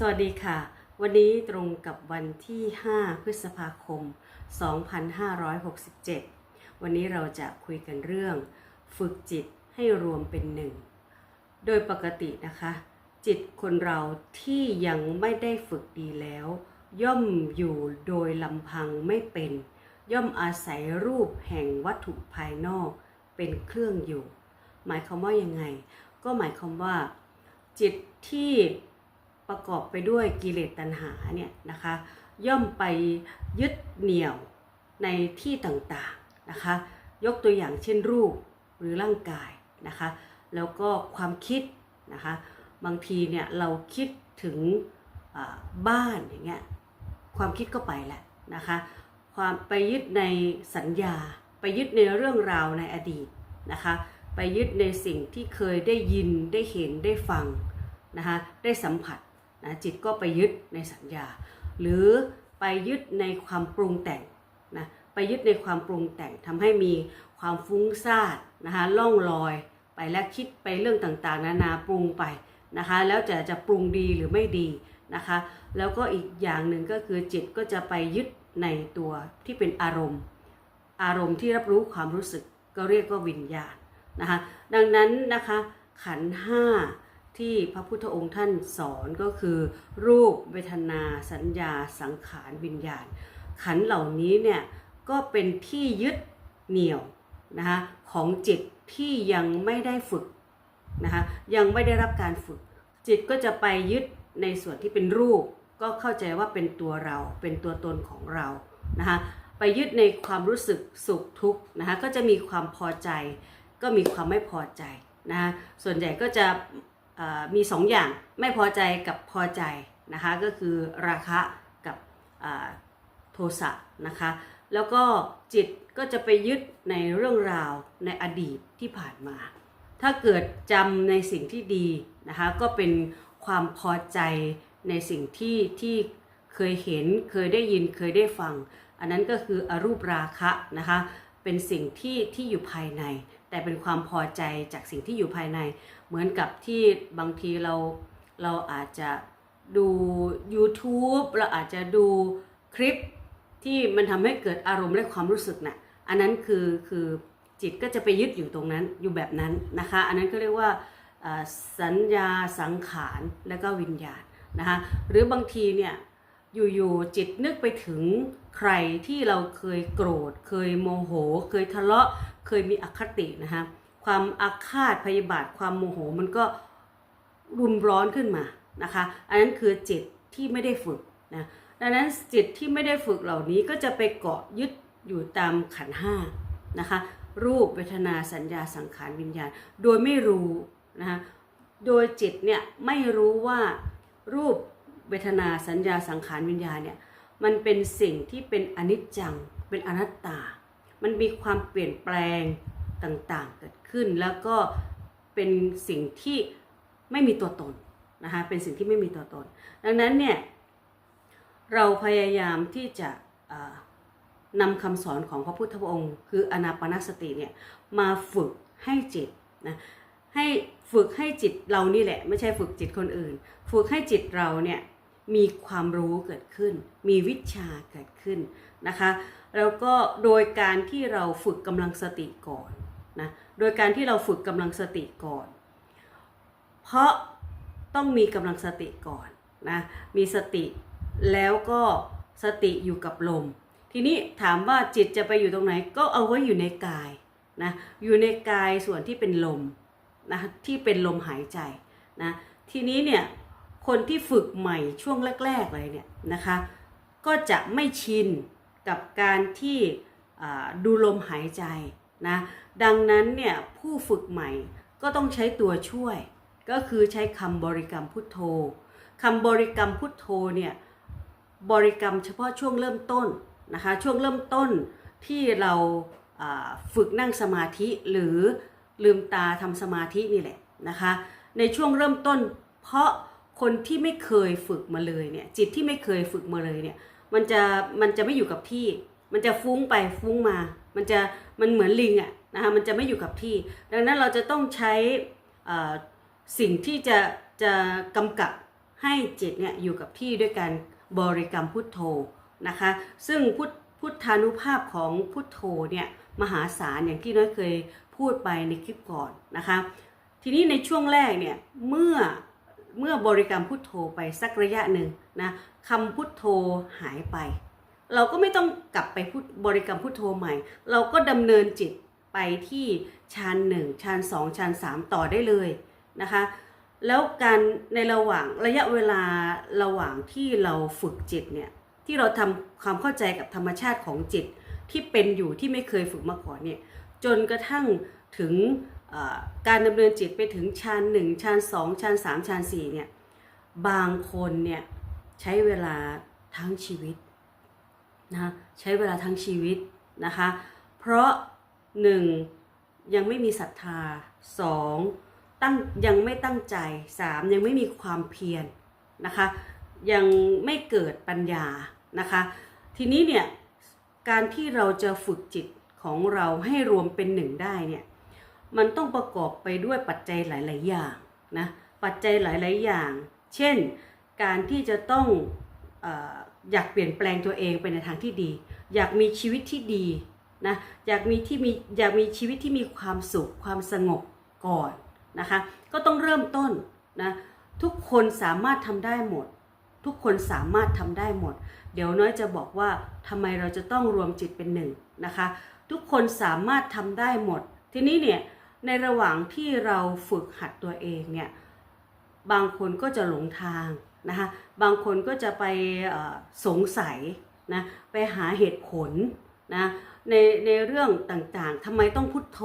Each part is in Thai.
สวัสดีค่ะ วันนี้ตรงกับวันที่ 5 พฤษภาคม 2567 วันนี้เราจะคุยกันเรื่อง ฝึกจิตให้รวมเป็นหนึ่ง โดยปกตินะคะ จิตคนเราที่ยังไม่ได้ฝึกดีแล้ว ย่อมอยู่โดยลำพังไม่เป็น ย่อมอาศัยรูปแห่งวัตถุภายนอกเป็นเครื่องอยู่ หมายความว่ายังไง ก็หมายความว่า จิตที่ ประกอบไปด้วยกิเลสตัณหาเนี่ยนะคะย่อมไปยึดเหนี่ยวในที่ต่างๆนะคะ ยกตัวอย่างเช่นรูปหรือร่างกายนะคะ แล้วก็ความคิดนะคะ บางทีเนี่ยเราคิดถึงบ้านอย่างเงี้ยความคิดก็ไปแหละนะคะ ความไปยึดในสัญญา ไปยึดในเรื่องราวในอดีตนะคะ ไปยึดในสิ่งที่เคยได้ยินได้เห็นได้ฟังนะคะ ได้สัมผัส นะจิตก็ไปยึดในสัญญา หรือไปยึดในความปรุงแต่งนะไปยึดในความปรุงแต่งทำให้มีความฟุ้งซ่านนะคะล่องลอยไปและคิดไปเรื่องต่างๆ นานาปรุงไปนะคะ แล้วจะจะปรุงดีหรือไม่ดีนะคะ แล้วก็อีกอย่างหนึ่งก็คือจิตก็จะไปยึดในตัวที่เป็นอารมณ์ อารมณ์ที่รับรู้ความรู้สึกก็เรียกว่าวิญญาณนะคะดังนั้นนะคะขันห้า ที่พระพุทธองค์ท่านสอนก็คือ รูปเวทนาสัญญาสังขารวิญญาณ ขันเหล่านี้เนี่ยก็เป็นที่ยึดเหนี่ยวนะคะของจิตที่ยังไม่ได้ฝึกนะคะยังไม่ได้รับการฝึก จิตก็จะไปยึดในส่วนที่เป็นรูป ก็เข้าใจว่าเป็นตัวเรา เป็นตัวตนของเรานะคะไปยึดในความรู้สึกสุขทุกข์นะคะก็จะมีความพอใจ ก็มีความไม่พอใจนะคะส่วนใหญ่ก็จะ มีสองอย่างไม่พอใจกับพอใจนะคะก็คือราคะกับโทสะนะคะแล้วก็จิตก็จะไปยึดในเรื่องราวในอดีตที่ผ่านมา ถ้าเกิดจำในสิ่งที่ดีนะคะก็เป็นความพอใจในสิ่งที่ที่เคยเห็นเคยได้ยินเคยได้ฟัง อันนั้นก็คืออรูปราคะนะคะเป็นสิ่งที่ที่อยู่ภายใน แต่เป็นความพอใจจากสิ่งที่อยู่ภายใน เหมือนกับที่บางทีเราเราอาจจะดู YouTube เราอาจจะดูคลิปที่มันทำให้เกิดอารมณ์และความรู้สึกนะ่ะอันนั้นคือคือจิตก็จะไปยึดอยู่ตรงนั้นอยู่แบบนั้นนะคะ อันนั้นก็เรียกว่าสัญญาสังขารและก็วิญญาณนะคะหรือบางทีเนี่ยอยู่ๆจิตนึกไปถึงใครที่เราเคยโกรธ เคยโมโห เคยทะเลาะ เคยมีอคตินะคะความอาฆาตพยาบาทความโมโหมันก็รุมร้อนขึ้นมานะคะอันนั้นคือจิตที่ไม่ได้ฝึกนะดังนั้นจิตที่ไม่ได้ฝึกเหล่านี้ก็จะไปเกาะยึดอยู่ตามขันห้านะคะรูปเวทนาสัญญาสังขารวิญญาณ โดยไม่รู้นะคะโดยจิตเนี่ยไม่รู้ว่ารูปเวทนาสัญญาสังขารวิญญาณเนี่ยมันเป็นสิ่งที่เป็นอนิจจังเป็นอนัตตา มันมีความเปลี่ยนแปลงต่างๆ เกิดขึ้น แล้วก็เป็นสิ่งที่ไม่มีตัวตนนะคะเป็นสิ่งที่ไม่มีตัวตน ดังนั้นเนี่ยเราพยายามที่จะนำคำสอนของพระพุทธองค์ คืออนาปนาสติเนี่ยมาฝึกให้จิตนะให้ฝึกให้จิตเรานี่แหละ ไม่ใช่ฝึกจิตคนอื่น ฝึกให้จิตเราเนี่ยมีความรู้เกิดขึ้น มีวิชาเกิดขึ้นนะคะ แล้วก็โดยการที่เราฝึกกำลังสติก่อนนะโดยการที่เราฝึกกำลังสติก่อน เพราะต้องมีกำลังสติก่อนนะมีสติแล้วก็สติอยู่กับลม ทีนี้ถามว่าจิตจะไปอยู่ตรงไหนก็เอาไว้อยู่ในกายนะอยู่ในกายส่วนที่เป็นลมนะที่เป็นลมหายใจนะทีนี้เนี่ยคนที่ฝึกใหม่ช่วงแรกๆเลยเนี่ยนะคะก็จะไม่ชิน กับการที่ดูลมหายใจนะดังนั้นเนี่ยผู้ฝึกใหม่ก็ต้องใช้ตัวช่วย ก็คือใช้คำบริกรรมพุทโธคำบริกรรมพุทโธเนี่ยบริกรรมเฉพาะช่วงเริ่มต้นนะคะช่วงเริ่มต้นที่เราฝึกนั่งสมาธิหรือลืมตาทำสมาธินี่แหละนะคะในช่วงเริ่มต้น เพราะคนที่ไม่เคยฝึกมาเลยเนี่ยจิตที่ไม่เคยฝึกมาเลยเนี่ย มันจะมันจะไม่อยู่กับที่ มันจะฟุ้งไปฟุ้งมา มันจะมันเหมือนลิงอะนะคะมันจะไม่อยู่กับที่ ดังนั้นเราจะต้องใช้สิ่งที่จะจะกำกับให้จิตเนี่ยอยู่กับที่ด้วยการบริกรรมพุทโธนะคะ ซึ่งพุทพุทธานุภาพของพุทโธเนี่ยมหาศาลอย่างที่น้อยเคยพูดไปในคลิปก่อนนะคะ ทีนี้ในช่วงแรกเนี่ยเมื่อเมื่อบริกรรมพุทโธไปสักระยะหนึ่ง นะคำพุทโธหายไป เราก็ไม่ต้องกลับไปพุทบริกรรมพุทโธใหม่ เราก็ดำเนินจิตไปที่ฌานหนึ่งฌานสองฌานสามต่อได้เลยนะคะ แล้วการในระหว่างระยะเวลาระหว่างที่เราฝึกจิตเนี่ยที่เราทำความเข้าใจกับธรรมชาติของจิตที่เป็นอยู่ที่ไม่เคยฝึกมาก่อนเนี่ยจนกระทั่งถึงการดำเนินจิตไปถึงฌานหนึ่งฌานสองฌานสามฌานสี่เนี่ยบางคนเนี่ย ใช้เวลาทั้งชีวิตนะใช้เวลาทั้งชีวิตนะคะ เพราะหนึ่งยังไม่มีศรัทธาสองตั้งยังไม่ตั้งใจสามยังไม่มีความเพียรนะคะ ยังไม่เกิดปัญญานะคะ ทีนี้เนี่ยการที่เราจะฝึกจิตของเราให้รวมเป็นหนึ่งได้เนี่ยมันต้องประกอบไปด้วยปัจจัยหลาย ๆ อย่างนะปัจจัยหลาย ๆ อย่าง เช่น การที่จะต้องอออยากเปลี่ยนแปลงตัวเองไปในทางที่ดี อยากมีชีวิตที่ดีนะอยากมีที่มีอยากมีชีวิตที่มีความสุขความสงบก่อนนะคะก็ต้องเริ่มต้นนะทุกคนสามารถทำได้หมด ทุกคนสามารถทำได้หมด เดี๋ยวน้อยจะบอกว่าทำไมเราจะต้องรวมจิตเป็นหนึ่งนะคะทุกคนสามารถทำได้หมด ทีนี้เนี่ยในระหว่างที่เราฝึกหัดตัวเองเนี่ยบางคนก็จะหลงทาง นะคะบางคนก็จะไปสงสัยนะไปหาเหตุผลนะในในเรื่องต่างๆทำไมต้องพุทโธ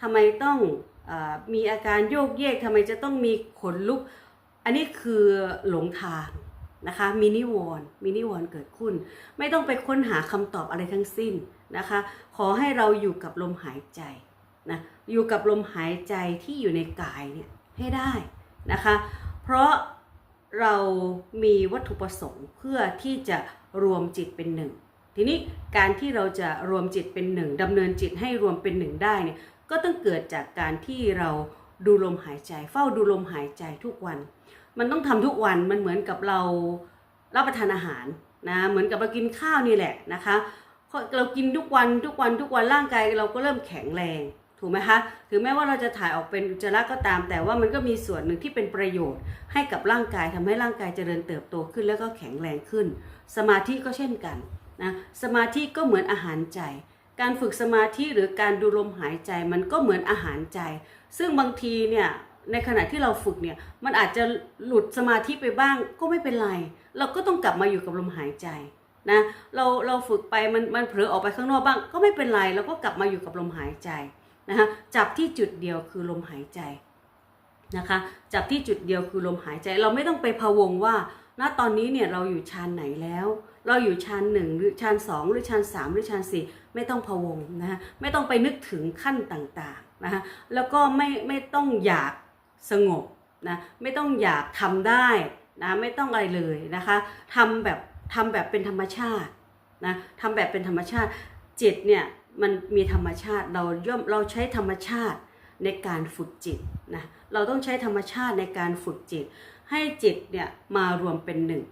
ทำไมต้องอมีอาการโยกเยกทำไมจะต้องมีขนลุก อันนี้คือหลงทางนะคะมินิวอนมินิวอนเกิดขึ้น ไม่ต้องไปค้นหาคำตอบอะไรทั้งสิ้นนะคะ ขอให้เราอยู่กับลมหายใจนะอยู่กับลมหายใจที่อยู่ในกายเนี่ยให้ได้นะคะ เพราะ เรามีวัตถุประสงค์เพื่อที่จะรวมจิตเป็นหนึ่ง ทีนี้การที่เราจะรวมจิตเป็นหนึ่งดำเนินจิตให้รวมเป็นหนึ่งได้เนี่ยก็ต้องเกิดจากการที่เราดูลมหายใจ เฝ้าดูลมหายใจทุกวัน มันต้องทำทุกวันมันเหมือนกับเรารับประทานอาหารนะเหมือนกับเรากินข้าวนี่แหละนะคะเรากินทุกวันทุกวันทุกวันร่างกายเราก็เริ่มแข็งแรง ถูกไหมคะ ถึงแม้ว่าเราจะถ่ายออกเป็นอุจจาระก็ตาม แต่ว่ามันก็มีส่วนหนึ่งที่เป็นประโยชน์ ให้กับร่างกายทำให้ร่างกายเจริญเติบโตขึ้นแล้วก็แข็งแรงขึ้น สมาธิก็เช่นกันนะสมาธิก็เหมือนอาหารใจ การฝึกสมาธิหรือการดูลมหายใจมันก็เหมือนอาหารใจ ซึ่งบางทีเนี่ยในขณะที่เราฝึกเนี่ยมันอาจจะหลุดสมาธิไปบ้างก็ไม่เป็นไร เราก็ต้องกลับมาอยู่กับลมหายใจนะเราเราฝึกไปมันมันเผลอออกไปข้างนอกบ้าง ก็ไม่เป็นไรเราก็กลับมาอยู่กับลมหายใจ นะคะจับที่จุดเดียวคือลมหายใจนะคะจับที่จุดเดียวคือลมหายใจเราไม่ต้องไปพะวงว่าณตอนนี้เนี่ยเราอยู่ชั้นไหนแล้ว เราอยู่ชั้นหนึ่งหรือชั้นสองหรือชั้นสามหรือชั้นสี่ไม่ต้องพะวงนะคะไม่ต้องไปนึกถึงขั้นต่างๆนะคะแล้วก็ไม่ไม่ต้องอยากสงบนะไม่ต้องอยากทำได้นะไม่ต้องอะไรเลยนะคะทำแบบทำแบบเป็นธรรมชาตินะทำแบบเป็นธรรมชาติจิตเนี่ย มันมีธรรมชาติเราย่อมเราใช้ธรรมชาติในการฝึกจิตนะเราต้องใช้ธรรมชาติในการฝึกจิต ให้จิตเนี่ยมารวมเป็นหนึ่ง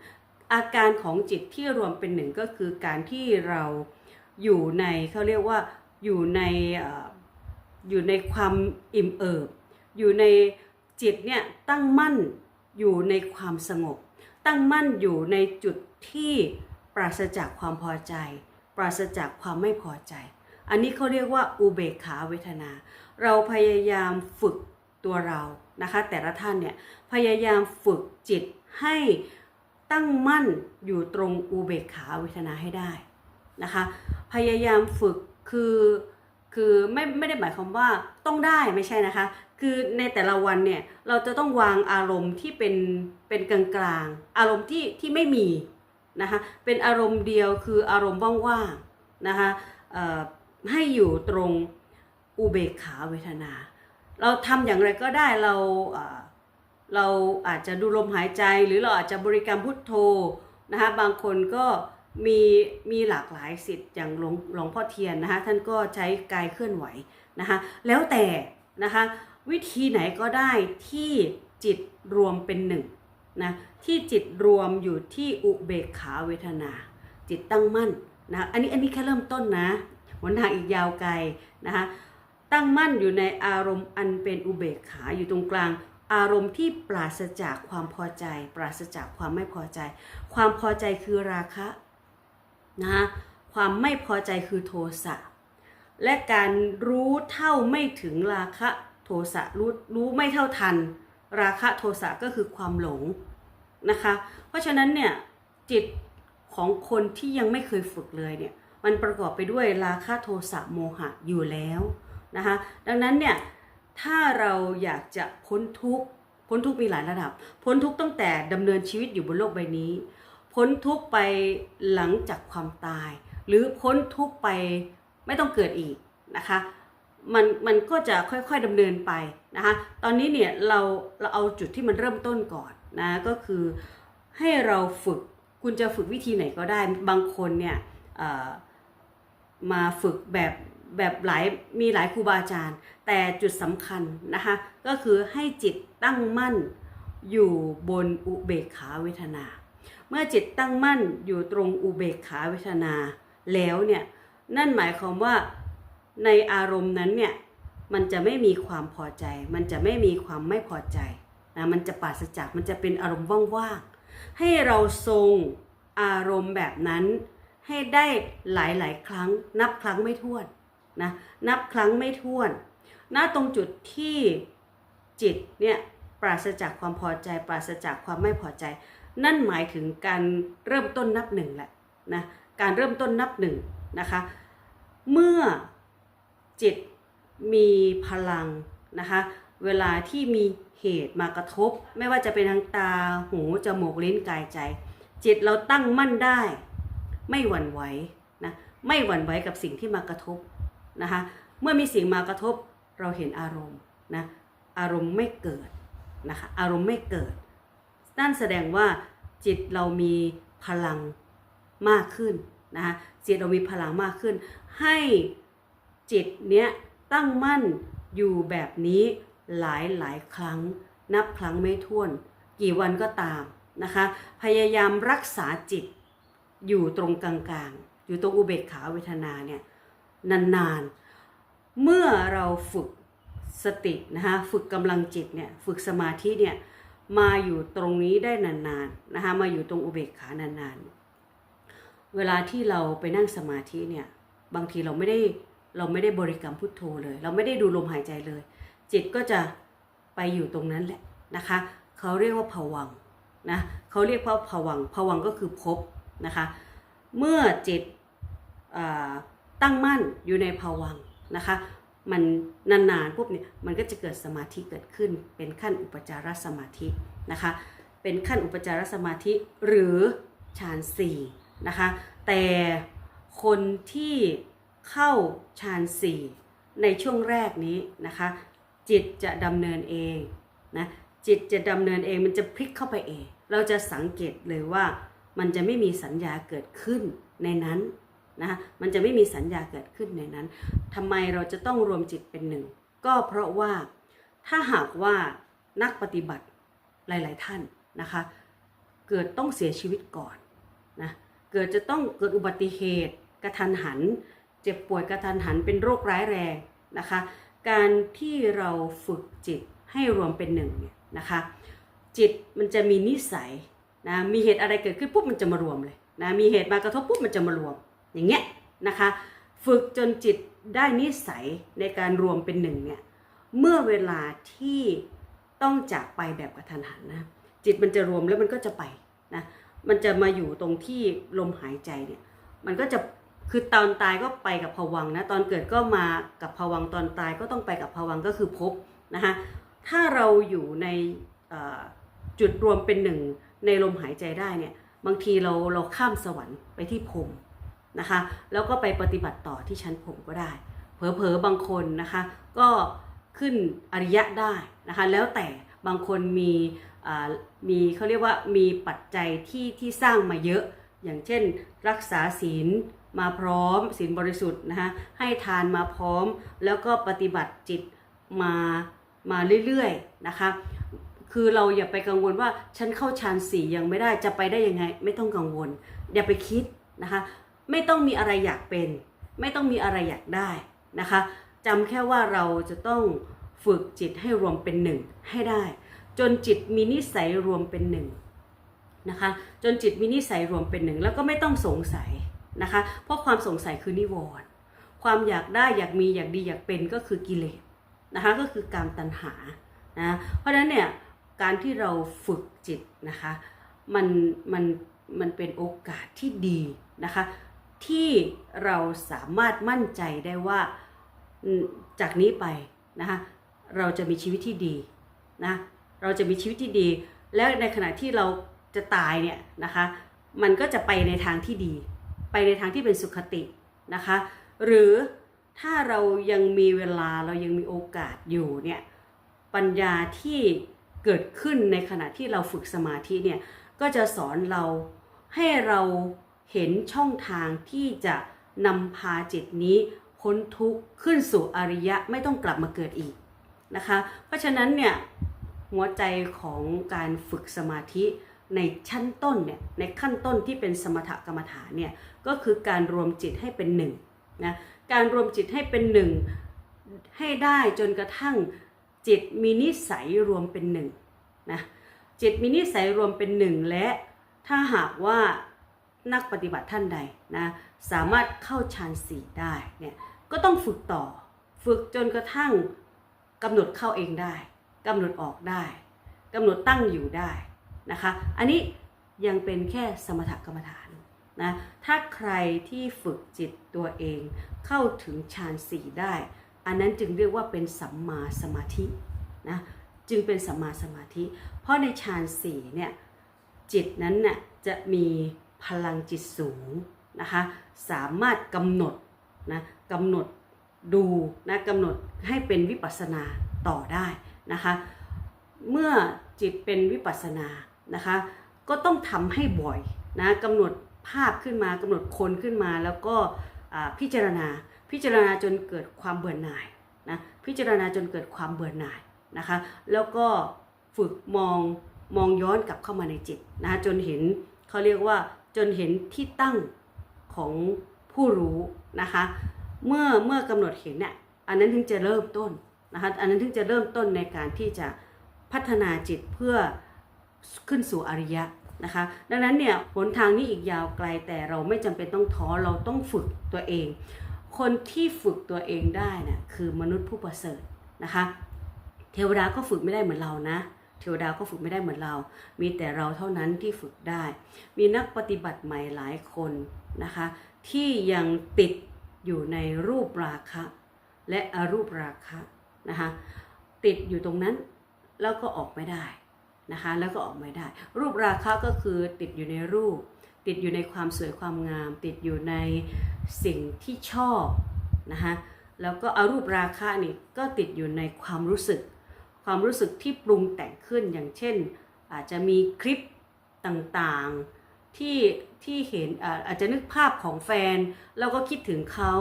อาการของจิตที่รวมเป็นหนึ่งก็คือการที่เราอยู่ในเขาเรียกว่าอยู่ในอยู่ในความอิ่มเอิบ อยู่ในจิตเนี่ยตั้งมั่นอยู่ในความสงบ ตั้งมั่นอยู่ในจุดที่ปราศจากความพอใจ ปราศจากความไม่พอใจ อันนี้เขาเรียกว่าอุเบกขาเวทนา เราพยายามฝึกตัวเรานะคะ แต่ละท่านเนี่ยพยายามฝึกจิตให้ตั้งมั่นอยู่ตรงอุเบกขาเวทนาให้ได้นะคะ พยายามฝึกคือคือไม่ไม่ได้หมายความว่าต้องได้ไม่ใช่นะคะ คือในแต่ละวันเนี่ยเราจะต้องวางอารมณ์ที่เป็นเป็นกลางๆ อารมณ์ที่ที่ไม่มีนะคะเป็นอารมณ์เดียวคืออารมณ์ว่างๆนะคะเอ่อ ให้อยู่ตรงอุเบกขาเวทนา เราทำอย่างไรก็ได้เราเราอาจจะดูลมหายใจหรือเราอาจจะบริกรรมพุทโธนะคะบางคนก็มีมีหลากหลายสิทธิ์อย่างหลวงหลวงพ่อเทียนนะคะท่านก็ใช้กายเคลื่อนไหวนะคะแล้วแต่นะคะวิธีไหนก็ได้ที่จิตรวมเป็นหนึ่งนะที่จิตรวมอยู่ที่อุเบกขาเวทนา จิตตั้งมั่นนะอันนี้อันนี้แค่เริ่มต้นนะ หนทางอีกยาวไกลนะคะตั้งมั่นอยู่ในอารมณ์อันเป็นอุเบกขาอยู่ตรงกลาง อารมณ์ที่ปราศจากความพอใจ ปราศจากความไม่พอใจ ความพอใจคือราคะนะคะความไม่พอใจคือโทสะและการรู้เท่าไม่ถึงราคะโทสะรู้รู้ไม่เท่าทัน ราคะโทสะก็คือความหลงนะคะ เพราะฉะนั้นเนี่ยจิตของคนที่ยังไม่เคยฝึกเลยเนี่ย มันประกอบไปด้วยราคะโทสะโมหะอยู่แล้วนะคะดังนั้นเนี่ยถ้าเราอยากจะพ้นทุกข์พ้นทุกข์มีหลายระดับ พ้นทุกข์ตั้งแต่ดำเนินชีวิตอยู่บนโลกใบนี้ พ้นทุกข์ไปหลังจากความตาย หรือพ้นทุกข์ไปไม่ต้องเกิดอีกนะคะมันมันก็จะค่อยๆดำเนินไปนะคะตอนนี้เนี่ยเราเราเอาจุดที่มันเริ่มต้นก่อนนะก็คือให้เราฝึกคุณจะฝึกวิธีไหนก็ได้บางคนเนี่ยอ มาฝึกแบบแบบหลายมีหลายครูบาอาจารย์ แต่จุดสำคัญนะคะก็คือให้จิตตั้งมั่นอยู่บนอุเบกขาเวทนา เมื่อจิตตั้งมั่นอยู่ตรงอุเบกขาเวทนา แล้วเนี่ยนั่นหมายความว่าในอารมณ์นั้นเนี่ยมันจะไม่มีความพอใจ มันจะไม่มีความไม่พอใจนะมันจะปราศจากมันจะเป็นอารมณ์ว่างๆให้เราทรงอารมณ์แบบนั้น ให้ได้หลายๆ ครั้ง นับครั้งไม่ถ้วนนะนับครั้งไม่ถ้วนณตรงจุดที่จิตเนี่ยปราศจากความพอใจ ปราศจากความไม่พอใจ นั่นหมายถึงการเริ่มต้นนับหนึ่งแหละนะการเริ่มต้นนับหนึ่งนะคะเมื่อจิตมีพลังนะคะเวลาที่มีเหตุมากระทบ ไม่ว่าจะเป็นทางตาหูจมูกลิ้นกายใจ จิตเราตั้งมั่นได้ ไม่หวั่นไหวนะไม่หวั่นไหวกับสิ่งที่มากระทบนะคะเมื่อมีสิ่งมากระทบเราเห็นอารมณ์นะอารมณ์ไม่เกิดนะคะอารมณ์ไม่เกิด นั่นแสดงว่าจิตเรามีพลังมากขึ้นนะคะจิตเรามีพลังมากขึ้น ให้จิตเนี้ยตั้งมั่นอยู่แบบนี้หลายหลายครั้ง นับครั้งไม่ถ้วน กี่วันก็ตามนะคะพยายามรักษาจิต อยู่ตรงกลางๆ อยู่ตรงอุเบกขาเวทนาเนี่ยนานๆ เมื่อเราฝึกสตินะคะฝึกกำลังจิตเนี่ยฝึกสมาธิเนี่ยมาอยู่ตรงนี้ได้นานๆนะคะมาอยู่ตรงอุเบกขานานๆ เวลาที่เราไปนั่งสมาธิเนี่ยบางทีเราไม่ได้เราไม่ได้บริกรรมพุทโธเลย เราไม่ได้ดูลมหายใจเลย จิตก็จะไปอยู่ตรงนั้นแหละนะคะเขาเรียกว่าผวังนะเขาเรียกว่าผวังผวังก็คือภพ นะคะ เมื่อจิตตั้งมั่นอยู่ในภวังนะคะ มันนานๆปุ๊บเนี่ยมันก็จะเกิดสมาธิเกิดขึ้น เป็นขั้นอุปจารสมาธินะคะ เป็นขั้นอุปจารสมาธิหรือฌานสี่นะคะ แต่คนที่เข้าฌานสี่ในช่วงแรกนี้นะคะ จิตจะดำเนินเองนะจิตจะดำเนินเองมันจะพลิกเข้าไปเอง เราจะสังเกตเลยว่า มันจะไม่มีสัญญาเกิดขึ้นในนั้นนะคะมันจะไม่มีสัญญาเกิดขึ้นในนั้นทำไมเราจะต้องรวมจิตเป็นหนึ่ง ก็เพราะว่าถ้าหากว่านักปฏิบัติหลาย ๆ ท่านนะคะ เกิดต้องเสียชีวิตก่อนนะเกิดจะต้องเกิดอุบัติเหตุกระทันหัน เจ็บป่วยกระทันหันเป็นโรคร้ายแรงนะคะ การที่เราฝึกจิตให้รวมเป็นหนึ่งเนี่ยนะคะ จิตมันจะมีนิสัย นะมีเหตุอะไรเกิดขึ้นปุ๊บมันจะมารวมเลยนะมีเหตุมากระทบปุ๊บมันจะมารวมอย่างเงี้ยนะคะฝึกจนจิตได้นิสัยในการรวมเป็นหนึ่งเนี่ยเมื่อเวลาที่ต้องจากไปแบบกระทันหันนะจิตมันจะรวมแล้วมันก็จะไปนะมันจะมาอยู่ตรงที่ลมหายใจเนี่ยมันก็จะคือตอนตายก็ไปกับภวังนะตอนเกิดก็มากับภวังตอนตายก็ต้องไปกับภวังก็คือภพนะคะถ้าเราอยู่ในจุดรวมเป็นหนึ่ง ในลมหายใจได้เนี่ยบางทีเราเราข้ามสวรรค์ไปที่พรมนะคะแล้วก็ไปปฏิบัติต่อที่ชั้นพรมก็ได้ เผลอๆบางคนนะคะก็ขึ้นอริยะได้นะคะแล้วแต่บางคนมีอ่ามีเขาเรียกว่ามีปัจจัยที่ที่สร้างมาเยอะ อย่างเช่น รักษาศีลมาพร้อมศีลบริสุทธิ์นะคะให้ทานมาพร้อมแล้วก็ปฏิบัติจิตมามาเรื่อยๆนะคะ คือเราอย่าไปกังวลว่าฉันเข้าฌานสี่ยังไม่ได้จะไปได้ยังไง ไม่ต้องกังวล อย่าไปคิดนะคะ ไม่ต้องมีอะไรอยากเป็น ไม่ต้องมีอะไรอยากได้นะคะจำแค่ว่าเราจะต้องฝึกจิตให้รวมเป็นหนึ่งให้ได้ จนจิตมีนิสัยรวมเป็นหนึ่งนะคะจนจิตมีนิสัยรวมเป็นหนึ่งแล้วก็ไม่ต้องสงสัยนะคะเพราะความสงสัยคือนิวรณ์ความอยากได้อยากมีอยากดีอยากเป็นก็คือกิเลสนะคะก็คือการตัณหานะเพราะฉะนั้นเนี่ย การที่เราฝึกจิตนะคะมันมันมันเป็นโอกาสที่ดีนะคะที่เราสามารถมั่นใจได้ว่าจากนี้ไปนะคะเราจะมีชีวิตที่ดีนะเราจะมีชีวิตที่ดี และในขณะที่เราจะตายเนี่ยนะคะมันก็จะไปในทางที่ดี ไปในทางที่เป็นสุขตินะคะหรือถ้าเรายังมีเวลาเรายังมีโอกาสอยู่เนี่ยปัญญาที่ เกิดขึ้นในขณะที่เราฝึกสมาธิเนี่ยก็จะสอนเราให้เราเห็นช่องทางที่จะนำพาจิตนี้พ้นทุกข์ขึ้นสู่อริยะไม่ต้องกลับมาเกิดอีกนะคะ เพราะฉะนั้นเนี่ยหัวใจของการฝึกสมาธิในชั้นต้นเนี่ยในขั้นต้นที่เป็นสมถกรรมฐานเนี่ยก็คือการรวมจิตให้เป็นหนึ่งนะการรวมจิตให้เป็นหนึ่งให้ได้จนกระทั่ง จิตมีนิสัยรวมเป็นหนึ่งนะจิตมีนิสัยรวมเป็นหนึ่งและถ้าหากว่านักปฏิบัติท่านใดนะสามารถเข้าฌานสี่ได้เนี่ยก็ต้องฝึกต่อ ฝึกจนกระทั่งกำหนดเข้าเองได้กำหนดออกได้กำหนดตั้งอยู่ได้นะคะอันนี้ยังเป็นแค่สมถกรรมฐานนะถ้าใครที่ฝึกจิตตัวเองเข้าถึงฌานสี่ได้ อันนั้นจึงเรียกว่าเป็นสัมมาสมาธินะจึงเป็นสัมมาสมาธิ เพราะในฌานสี่เนี่ยจิตนั้นน่ะจะมีพลังจิตสูงนะคะสามารถกำหนดนะกำหนดดูนะกำหนดให้เป็นวิปัสสนาต่อได้นะคะเมื่อจิตเป็นวิปัสสนานะคะก็ต้องทำให้บ่อยนะกำหนดภาพขึ้นมากำหนดคนขึ้นมาแล้วก็พิจารณา พิจารณาจนเกิดความเบื่อหน่ายนะพิจารณาจนเกิดความเบื่อหน่ายนะคะ แล้วก็ฝึกมองมองย้อนกลับเข้ามาในจิตนะะจนเห็นเขาเรียกว่าจนเห็นที่ตั้งของผู้รู้นะคะเมื่อเมื่อกำหนดเห็นเนี่ยอันนั้นถึงจะเริ่มต้นนะคะอันนั้นถึงจะเริ่มต้นในการที่จะพัฒนาจิตเพื่อขึ้นสู่อริยะนะคะดังนั้นเนี่ยหนทางนี้อีกยาวไกลแต่เราไม่จำเป็นต้องท้อเราต้องฝึกตัวเอง คนที่ฝึกตัวเองได้นะ่ะคือมนุษย์ผู้ประเสริฐนะคะ เทวดาก็ฝึกไม่ได้เหมือนเรานะเทวดาก็ฝึกไม่ได้เหมือนเรา มีแต่เราเท่านั้นที่ฝึกได้ มีนักปฏิบัติใหม่หลายคนนะคะ ที่ยังติดอยู่ในรูปราคะ และอรูปราคะนะคะติดอยู่ตรงนั้นแล้วก็ออกไม่ได้นะคะแล้วก็ออกไม่ได้ รูปราคะก็คือติดอยู่ในรูป ติดอยู่ในความสวยความงาม ติดอยู่ในสิ่งที่ชอบนะคะแล้วก็อรูปราคะนี่ก็ติดอยู่ในความรู้สึก ความรู้สึกที่ปรุงแต่งขึ้นอย่างเช่น อาจจะมีคลิปต่างๆที่ที่เห็นอาจจะนึกภาพของแฟนเราก็คิดถึงเขา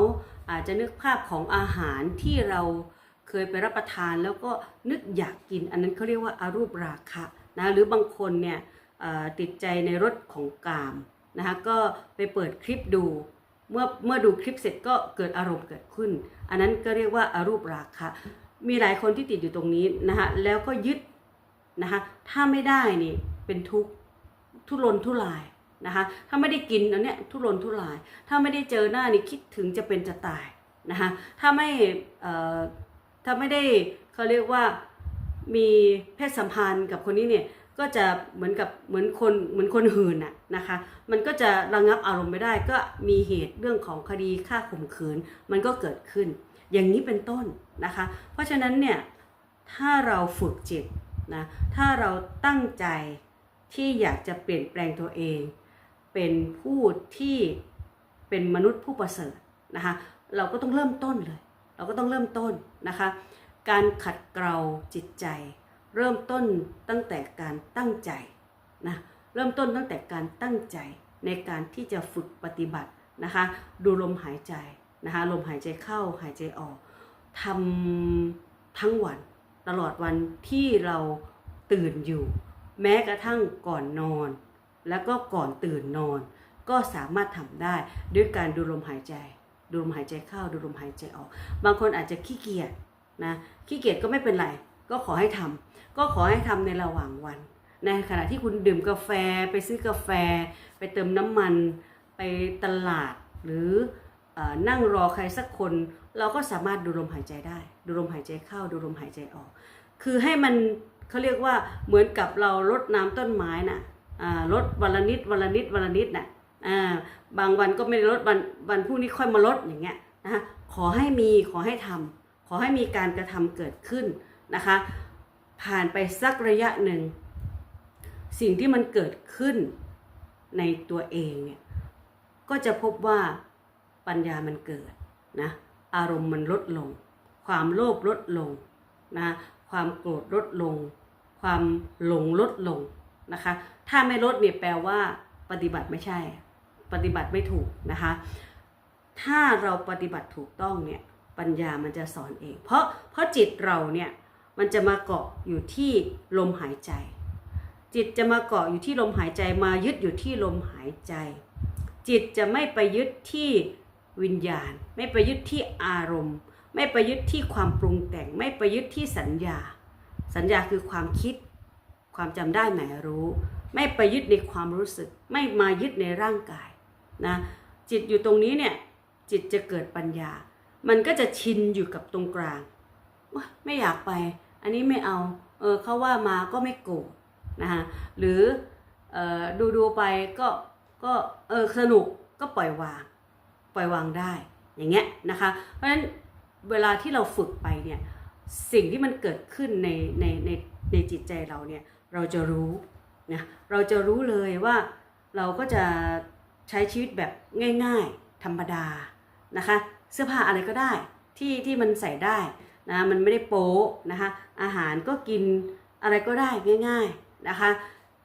อาจจะนึกภาพของอาหารที่เราเคยไปรับประทานแล้วก็นึกอยากกิน อันนั้นเขาเรียกว่าอารูปราคะนะหรือบางคนเนี่ยติดใจในรสของกาม นะคะก็ไปเปิดคลิปดู เมื่อเมื่อดูคลิปเสร็จก็เกิดอารมณ์เกิดขึ้น อันนั้นก็เรียกว่าอารูปราคะมีหลายคนที่ติดอยู่ตรงนี้นะคะแล้วก็ยึดนะคะถ้าไม่ได้นี่เป็นทุกข์ทุรนทุรายนะคะถ้าไม่ได้กินอันเนี้ยทุรนทุราย ถ้าไม่ได้เจอหน้านี่คิดถึงจะเป็นจะตายนะคะถ้าไม่เอ่อถ้าไม่ได้เขาเรียกว่ามีเพศสัมพันธ์กับคนนี้เนี่ย ก็จะเหมือนกับเหมือนคนเหมือนคนหื่นน่ะนะคะ มันก็จะระงับอารมณ์ไม่ได้ ก็มีเหตุเรื่องของคดีฆ่าข่มขืน มันก็เกิดขึ้น อย่างนี้เป็นต้นนะคะ เพราะฉะนั้นเนี่ยถ้าเราฝึกจิตนะถ้าเราตั้งใจที่อยากจะเปลี่ยนแปลงตัวเอง เป็นผู้ที่เป็นมนุษย์ผู้ประเสริฐนะคะเราก็ต้องเริ่มต้นเลย เราก็ต้องเริ่มต้นนะคะ การขัดเกลาจิตใจ เริ่มต้นตั้งแต่การตั้งใจนะเริ่มต้นตั้งแต่การตั้งใจในการที่จะฝึกปฏิบัตินะคะ ดูลมหายใจนะคะลมหายใจเข้าหายใจออกทำทั้งวันตลอดวันที่เราตื่นอยู่ แม้กระทั่งก่อนนอน แล้วก็ก่อนตื่นนอน ก็สามารถทำได้ด้วยการดูลมหายใจ ดูลมหายใจเข้าดูลมหายใจออก บางคนอาจจะขี้เกียจนะขี้เกียจก็ไม่เป็นไร ก็ขอให้ทำก็ขอให้ทำในระหว่างวัน ในขณะที่คุณดื่มกาแฟไปซื้อกาแฟ ไปเติมน้ำมัน ไปตลาดหรืออนั่งรอใครสักคน เราก็สามารถดูลมหายใจได้ ดูลมหายใจเข้าดูลมหายใจออก คือให้มันเขาเรียกว่าเหมือนกับเรารดน้ำต้นไม้น่ะอ่ารดวันละนิดวันละนิดวันละนิดน่ะอ่าบางวันก็ไม่ได้รดวันวันพรุ่งนี้ค่อยมาลดอย่างเงี้ยนะคะขอให้มีขอให้ทำขอให้มีการกระทำเกิดขึ้น นะคะ ผ่านไปสักระยะหนึ่ง สิ่งที่มันเกิดขึ้นในตัวเองเนี่ยก็จะพบว่าปัญญามันเกิดนะอารมณ์มันลดลง ความโลภลดลงนะความโกรธลดลง ความหลงลดลงนะคะ ถ้าไม่ลดเนี่ยแปลว่าปฏิบัติไม่ใช่ ปฏิบัติไม่ถูกนะคะ ถ้าเราปฏิบัติถูกต้องเนี่ยปัญญามันจะสอนเอง เพราะเพราะจิตเราเนี่ย มันจะมาเกาะอยู่ที่ลมหายใจ จิตจะมาเกาะอยู่ที่ลมหายใจมายึดอยู่ที่ลมหายใจ จิตจะไม่ไปยึดที่วิญญาณ ไม่ไปยึดที่อารมณ์ ไม่ไปยึดที่ความปรุงแต่ง ไม่ไปยึดที่สัญญา สัญญาคือความคิด ความจำได้หมายรู้ ไม่ไปยึดในความรู้สึก ไม่มายึดในร่างกายนะจิตอยู่ตรงนี้เนี่ยจิตจะเกิดปัญญา มันก็จะชินอยู่กับตรงกลาง ไม่อยากไป อันนี้ไม่เอาเออเขาว่ามาก็ไม่โกรธนะคะหรือเออดูดูๆไปก็ก็เออสนุกก็ปล่อยวาง ปล่อยวางได้อย่างเงี้ยนะคะเพราะฉะนั้นเวลาที่เราฝึกไปเนี่ยสิ่งที่มันเกิดขึ้นในในในในจิตใจเราเนี่ยเราจะรู้นะเราจะรู้เลยว่าเราก็จะใช้ชีวิตแบบง่าย ๆ ธรรมดานะคะ เสื้อผ้าอะไรก็ได้ที่ที่มันใส่ได้ นะมันไม่ได้โป๊ะนะคะอาหารก็กินอะไรก็ได้ง่าย ๆนะคะ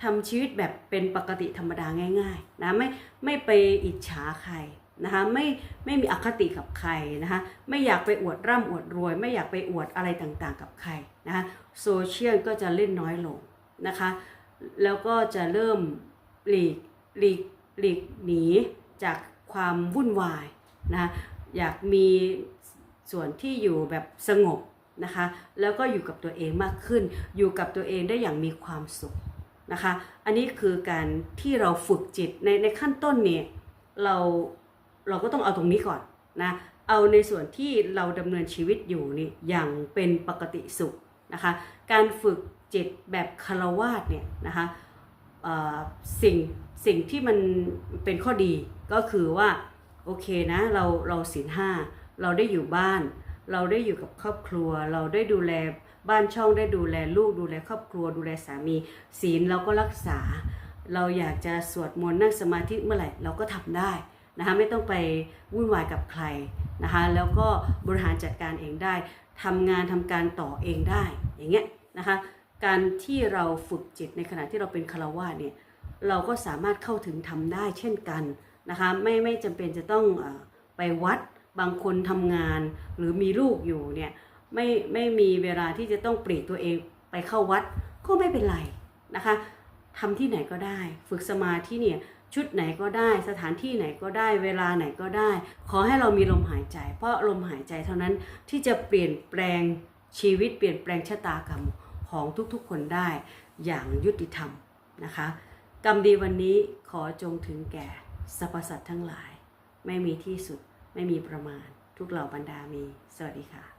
ทำชีวิตแบบเป็นปกติธรรมดาง่ายๆนะไม่ไม่ไปอิจฉาใครนะคะไม่ไม่มีอคติกับใครนะคะไม่อยากไปอวดร่ำอวดรวย ไม่อยากไปอวดอะไรต่างๆกับใครนะคะโซเชียลก็จะเล่นน้อยลงนะคะแล้วก็จะเริ่มหลีกหลีกหลีกหนีจากความวุ่นวายนะะอยากมี ส่วนที่อยู่แบบสงบนะคะ แล้วก็อยู่กับตัวเองมากขึ้น อยู่กับตัวเองได้อย่างมีความสุขนะคะ อันนี้คือการที่เราฝึกจิตในในขั้นต้นเนี่ยเราเราก็ต้องเอาตรงนี้ก่อนนะเอาในส่วนที่เราดำเนินชีวิตอยู่นี่อย่างเป็นปกติสุขนะคะ การฝึกจิตแบบคารวาสเนี่ยนะคะสิ่งสิ่งที่มันเป็นข้อดีก็คือว่าโอเคนะเราเราศีลห้า เราได้อยู่บ้าน เราได้อยู่กับครอบครัว เราได้ดูแลบ้านช่องได้ดูแลลูกดูแลครอบครัว ดูแลสามี ศีลเราก็รักษา เราอยากจะสวดมนต์นั่งสมาธิเมื่อไหร่เราก็ทำได้นะคะไม่ต้องไปวุ่นวายกับใครนะคะแล้วก็บริหารจัดการเองได้ทำงานทำการต่อเองได้อย่างเงี้ยนะคะการที่เราฝึกจิตในขณะที่เราเป็นคารวะเนี่ยเราก็สามารถเข้าถึงทำได้เช่นกันนะคะไม่ไม่จำเป็นจะต้องไปวัด บางคนทำงานหรือมีลูกอยู่เนี่ยไม่ไม่มีเวลาที่จะต้องปลีกตัวเองไปเข้าวัดก็ไม่เป็นไรนะคะทำที่ไหนก็ได้ ฝึกสมาธิเนี่ยชุดไหนก็ได้ สถานที่ไหนก็ได้ เวลาไหนก็ได้ ขอให้เรามีลมหายใจ เพราะลมหายใจเท่านั้นที่จะเปลี่ยนแปลงชีวิตเปลี่ยนแปลงชะตากรรมของทุกๆคนได้อย่างยุติธรรมนะคะ กรรมดีวันนี้ขอจงถึงแก่สรรพสัตว์ทั้งหลาย ไม่มีที่สุด ไม่มีประมาณทุกเหล่าบรรดามี สวัสดีค่ะ